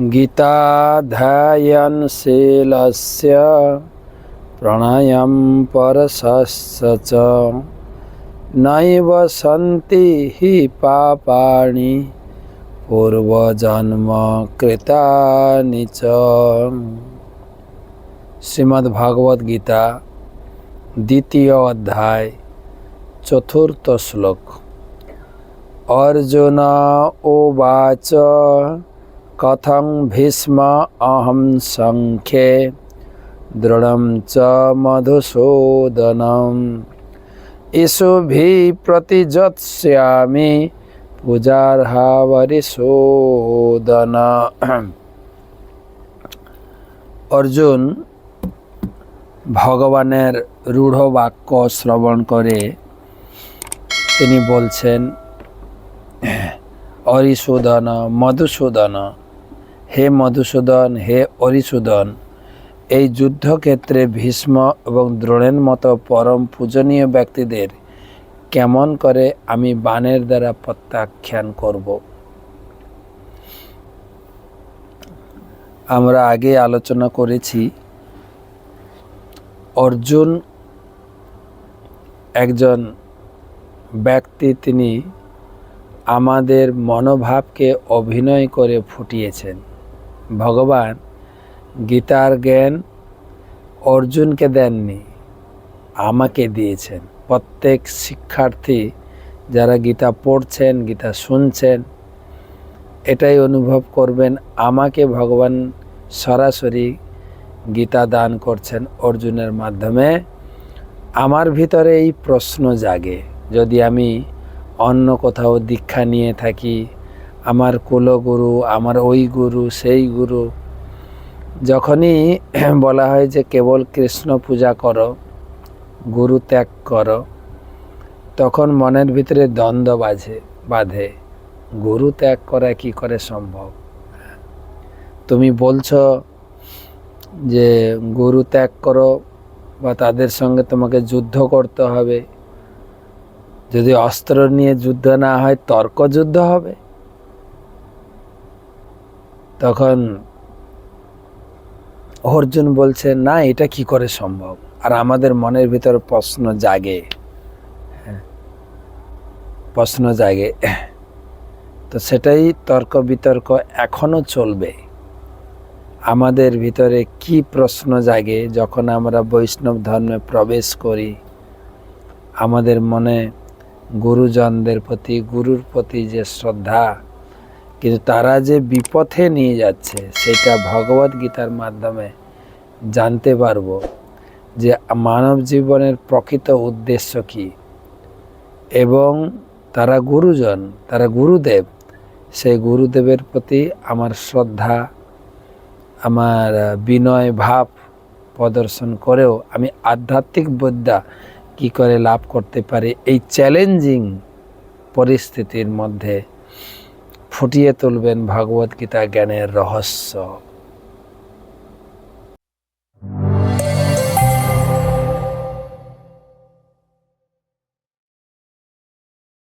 गीताध्ययनशीलस्य प्रणयं परशश्च च। नैव सन्ति हि पापाणि पूर्वजन्मकृतानि च। श्रीमद्भागवद्गीता द्वितीय अध्याय चतुर्थ श्लोक। अर्जुन उवाच কথং ভীষ্ম অহম সংখ্যে দৃঢ়ম চ মধুসূদনম ইষুভি প্রতিযৎস্যামি পূজার্হাবরিশোদন অর্জুন ভগবানের রূঢ় বাক্য শ্রবণ করে তিনি বলছেন অরিশোদন মধুসূদন হে মধুসূদন, হে অরিসূদন, এই যুদ্ধক্ষেত্রে ভীষ্ম এবং দ্রোণের মতো পরম পূজনীয় ব্যক্তিদের কেমন করে আমি বানের দ্বারা প্রত্যাখ্যান করব? আমরা আগে আলোচনা করেছি, অর্জুন একজন ব্যক্তি, তিনি আমাদের মনোভাবকে অভিনয় করে ফুটিয়েছেন। ভগবান গীতার জ্ঞান অর্জুনকে দেননি, আমাকে দিয়েছেন। প্রত্যেক শিক্ষার্থী যারা গীতা পড়ছেন, গীতা শুনছেন, এটাই অনুভব করবেন, আমাকে ভগবান সরাসরি গীতা দান করছেন অর্জুনের মাধ্যমে। আমার ভিতরে এই প্রশ্ন জাগে, যদি আমি অন্য কোথাও দীক্ষা নিয়ে থাকি আমার কুলগুরু, আমার ওই গুরু, সেই গুরু। যখনই বলা হয় যে কেবল কৃষ্ণ পূজা করো, গুরু ত্যাগ করো, তখন মনের ভিতরে দ্বন্দ্ব বাজে, বাঁধে। গুরু ত্যাগ করা কি করে সম্ভব? তুমি বলছো যে গুরু ত্যাগ করো বা তাদের সঙ্গে তোমাকে যুদ্ধ করতে হবে। যদি অস্ত্র নিয়ে যুদ্ধ না হয় তর্ক যুদ্ধ হবে? তখন অর্জুন বলছে না এটা কি করে সম্ভব? আর আমাদের মনের ভিতর প্রশ্ন জাগে। হ্যাঁ, প্রশ্ন জাগে। তো সেটাই তর্ক বিতর্ক এখনও চলবে। আমাদের ভিতরে কি প্রশ্ন জাগে যখন আমরা বৈষ্ণব ধর্মে প্রবেশ করি? আমাদের মনে গুরুজনদের প্রতি গুরুর প্রতি যে শ্রদ্ধা কিন্তু তারা যে বিপথে নিয়ে যাচ্ছে, সেটা ভগবত গীতার মাধ্যমে জানতে পারব যে মানব জীবনের প্রকৃত উদ্দেশ্য কি। এবং তারা গুরুজন, তারা গুরুদেব, সেই গুরুদেবের প্রতি আমার শ্রদ্ধা, আমার বিনয় ভাব প্রদর্শন করেও আমি আধ্যাত্মিক বিদ্যা কি করে লাভ করতে পারি এই চ্যালেঞ্জিং পরিস্থিতির মধ্যে ফুটিয়ে তুলবেন ভগবদ্গীতা জ্ঞানের রহস্য।